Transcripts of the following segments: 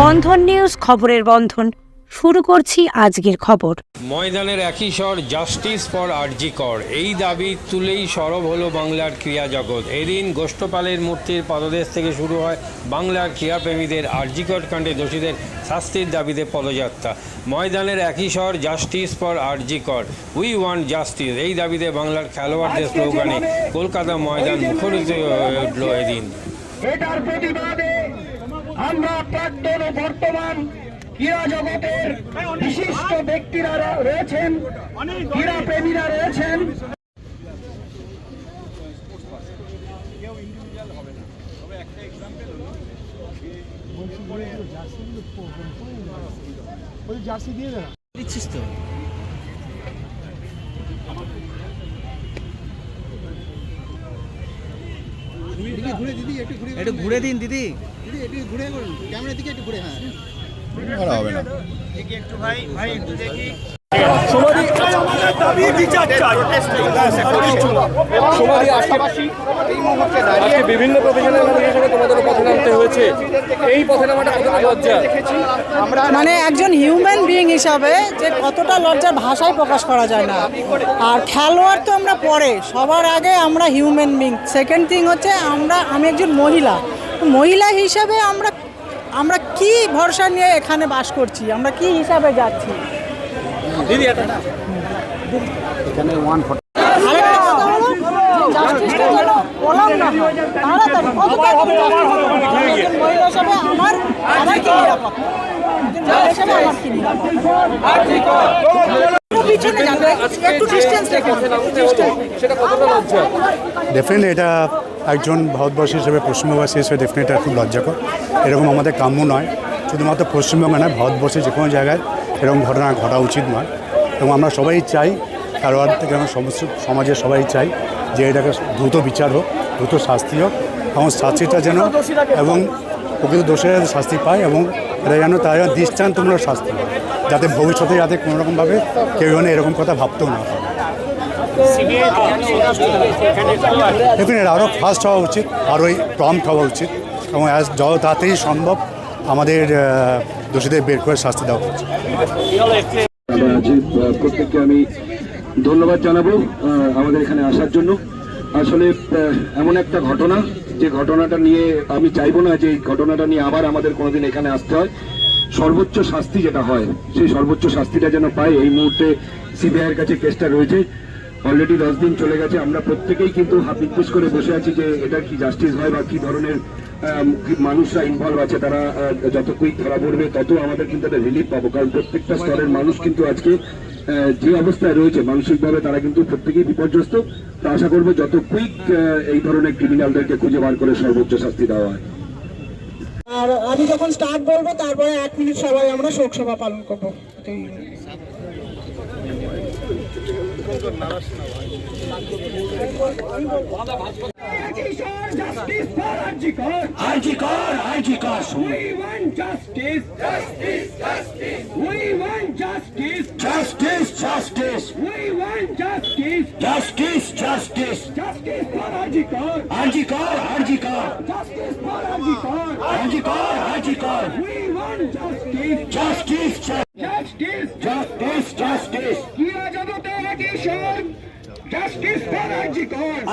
বন্ধন news খবরের বন্ধন। শুরু করছি আজকের খবর। ময়দানের একই স্বর জাস্টিস ফর আরজি কর। এই দাবি তুলেই সরব হলো বাংলার ক্রীড়া জগৎ। এদিন গোষ্ঠপালের মূর্তির পদদেশ থেকে শুরু হয় বাংলার ক্রীড়াপ্রেমীদের আরজিকর কাণ্ডে দোষীদের শাস্তির দাবিতে পদযাত্রা। ময়দানের একই স্বর জাস্টিস ফর আরজি কর। উই ওয়ান্ট জাস্টিস এই দাবিতে বাংলার খেলোয়াড়দের স্লোগানে কলকাতা ময়দান মুখরিত হয়ে উঠল এদিন। এটার প্রতিবাদে আমরা প্রাক্তন ও বর্তমান ক্রীড়া জগতের বিশিষ্ট ব্যক্তিরা রয়েছেন ক্রীড়া প্রেমীরা রয়েছেন। জার্সি দিয়ে দিচ্ছিস তো। একটু ঘুরে দিন দিদি। বিভিন্ন প্রফেশনাল মানুষের সঙ্গে পথে নামতে হয়েছে। এই পথে নামাটা কতটা লজ্জা মানে একজন হিউম্যান বিইং হিসাবে যে কতটা লজ্জার ভাষায় প্রকাশ করা যায় না। আর খেলোয়াড় তো আমরা পরে সবার আগে আমরা হিউম্যান বিং সেকেন্ড থিং হচ্ছে আমরা আমি একজন মহিলা। মহিলা হিসাবে আমরা আমরা কি ভরসা নিয়ে এখানে বাস করছি? আমরা কি হিসাবে যাচ্ছি? দিদি একটা আরেকটা কথা হলো যে জাস্টিসটা যেন বললাম না তাড়াতাড়ি কত তাড়াতাড়ি justice হবে? আমি একজন মহিলা হিসাবে আমার আমার কি নিরাপত্তা একজন মহিলা হিসাবে আমার কি নিরাপত্তা একটু পিছনে যান, একটু ডিস্টেন্স রেখে পথে নামতে হলো সেটা কতটা লজ্জা ডেফিনেটলি এটা একজন ভারতবর্ষী হিসেবে পশ্চিমবঙ্গবাসী হিসেবে ডেফিনেটলি এটা খুব লজ্জাকর এরকম আমাদের কাম্য নয় শুধুমাত্র পশ্চিমবঙ্গে নয় ভারতবর্ষে যে কোনো জায়গায় এরকম ঘটনা ঘটা উচিত নয়। এবং আমরা সবাই চাই খেলোয়াড় থেকে আমরা সমস্ত সমাজের সবাই চাই যে এটাকে দ্রুত বিচার হোক দ্রুত শাস্তি হোক এবং শাস্তিটা যেন এবং প্রকৃত দোষের শাস্তি পায় এবং এটা যেন তার যেন দৃষ্টান্তমূলক শাস্তি হয় যাতে ভবিষ্যতে যাতে কোনোরকমভাবে কেউ যেন এরকম কথা ভাবতেও না পারে। ডেফিনেট আরও ফাস্ট হওয়া উচিত আরও প্রম্পট হওয়া উচিত এবং অ্যাজ যত তাড়াতাড়ি সম্ভব আমাদের দোষীদের বের করে শাস্তি দেওয়া আহ, প্রত্যেককে আমি ধন্যবাদ জানাব আমাদের এখানে আসার জন্য। আসলে এমন একটা ঘটনা যে ঘটনাটা নিয়ে আমি চাইব না যে এই ঘটনাটা নিয়ে আবার আমাদের কোনোদিন এখানে আসতে হয়। সর্বোচ্চ শাস্তি যেটা হয় সেই সর্বোচ্চ শাস্তিটা যেন পায় এই মুহূর্তে সিবিআইয়ের কাছে কেসটা রয়েছে। অলরেডি দশ দিন চলে গেছে আমরা প্রত্যেকেই কিন্তু নির্দেশ করে বসে আছি যে এটা কি জাস্টিস হয় বা কি ধরনের মানুষরা ইনভলভ আছে, তারা যত কুইক ধরা পড়বে, তত আমাদের কিন্তু একটা রিলিফ পাবো। কারণ প্রত্যেকটা স্তরের মানুষ কিন্তু আজকে যে অবস্থায় রয়েছে, মানসিকভাবে তারা কিন্তু প্রত্যেকেই বিপর্যস্ত। তা আশা করব যত কুইক এই ধরনের ক্রিমিনালদেরকে খুঁজে বার করে সর্বোচ্চ শাস্তি দেওয়া হয়। আর আমি যখন স্টার্ট বলব, তারপরে এক মিনিট সবাই আমরা শোক সভা পালন করব। justice for Arjikar. We want justice. Justice, justice. We want justice. Justice, justice. We want justice. Justice, justice. Justice for Arjikar. Arjikar, Arjikar. Justice for Arjikar. Arjikar, Arjikar. We want justice. Justice, justice.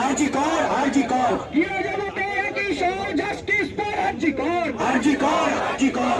কর আরজি কর আরজি কর ক্রীড়া জগতে একই স্বর justice for আরজি কর আরজি কর আরজি কর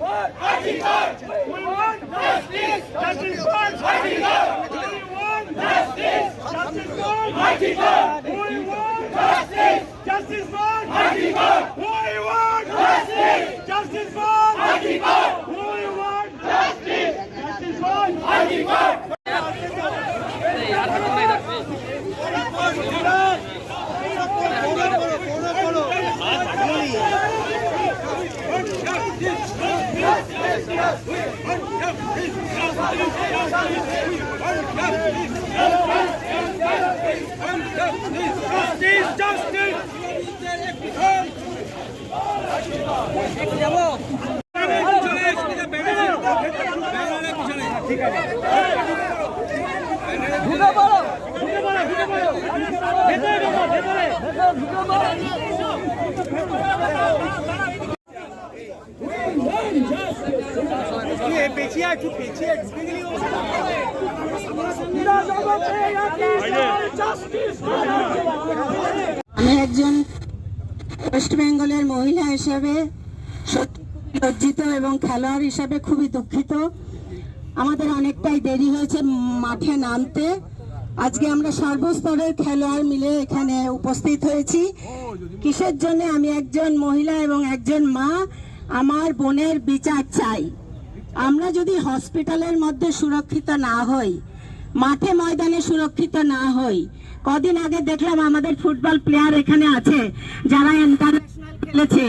Mighty God! ঢুকে পড়ো ঢুকে পড়ো ঢুকে পড়ো ভেতরে ঢোকো ভেতরে ভেতরে ঢুকে পড়ো। আমি একজন ওয়েস্ট বেঙ্গলের মহিলা হিসেবে সত্যি লজ্জিত এবং খেলোয়াড় হিসেবে খুবই দুঃখিত। আমাদের অনেকটাই দেরি হয়েছে মাঠে নামতে। আজকে আমরা সর্বস্তরের খেলোয়াড় মিলে এখানে উপস্থিত হয়েছি। কিসের জন্য আমি একজন মহিলা এবং একজন মা, আমার বোনের বিচার চাই। আমরা যদি হসপিটালের মধ্যে সুরক্ষিত না হই, মাঠে ময়দানে সুরক্ষিত না হই, কদিন আগে দেখলাম আমাদের ফুটবল প্লেয়ার এখানে আছে, যারা ইন্টারন্যাশনাল খেলেছে।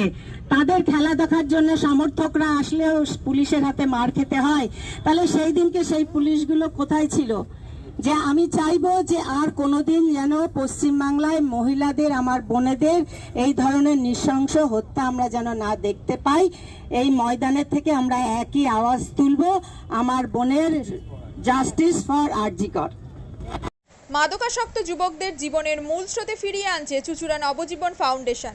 তাদের খেলা দেখার জন্য সমর্থকরা আসলেও পুলিশের হাতে মার খেতে হয়। তাহলে সেই দিনকে সেই পুলিশগুলো কোথায় ছিল? যে আমি চাইব যে আর কোনোদিন যেন পশ্চিমবাংলায় মহিলাদের, আমার বোনেদের এই ধরনের নৃশংস হত্যা আমরা যেন না দেখতে পাই। এই ময়দানের থেকে আমরা একই আওয়াজ তুলব। আমার বোনের জাস্টিস ফর আরজিকর। মাদকাসক্ত যুবকদের জীবনের মূল স্রোতে ফিরিয়ে আনছে চুচুড়া নবজীবন ফাউন্ডেশন।